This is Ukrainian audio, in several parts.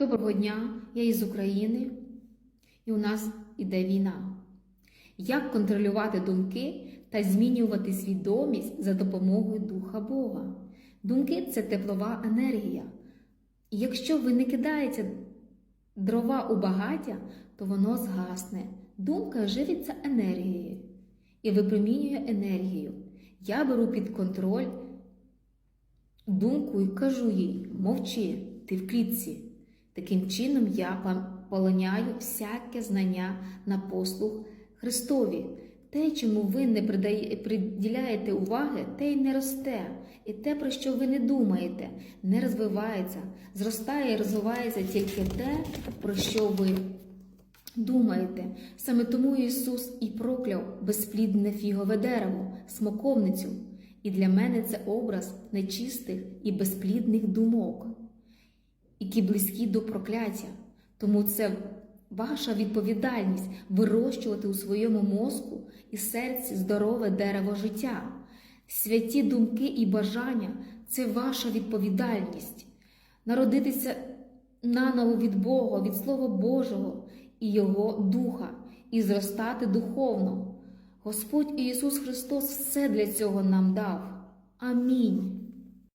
Доброго дня, я із України, і у нас іде війна. Як контролювати думки та змінювати свідомість за допомогою Духа Бога? Думки це теплова енергія. І якщо ви не кидаєте дрова у багаття, то воно згасне. Думка живиться енергією і випромінює енергію. Я беру під контроль думку і кажу їй: мовчи, ти в клітці. Таким чином я полоняю всяке знання на послуг Христові. Те, чому ви не приділяєте уваги, те й не росте. І те, про що ви не думаєте, не розвивається. Зростає і розвивається тільки те, про що ви думаєте. Саме тому Ісус і прокляв безплідне фігове дерево, смоковницю. І для мене це образ нечистих і безплідних думок які близькі до прокляття. Тому це ваша відповідальність вирощувати у своєму мозку і серці здорове дерево життя. Святі думки і бажання це ваша відповідальність. Народитися наново від Бога, від Слова Божого і Його Духа, і зростати духовно. Господь Ісус Христос все для цього нам дав. Амінь.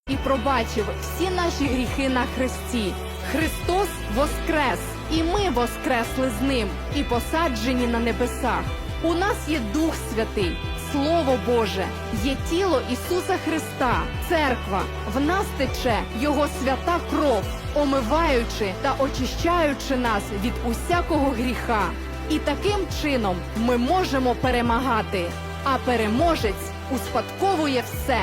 І пробачив всі наші гріхи на хресті. Христос воскрес, і ми воскресли з ним, і посаджені на небесах. У нас є Дух Святий, Слово Боже, є тіло Ісуса Христа, церква. В нас тече Його свята кров, омиваючи та очищаючи нас від усякого гріха. І таким чином ми можемо перемагати. А переможець успадковує все.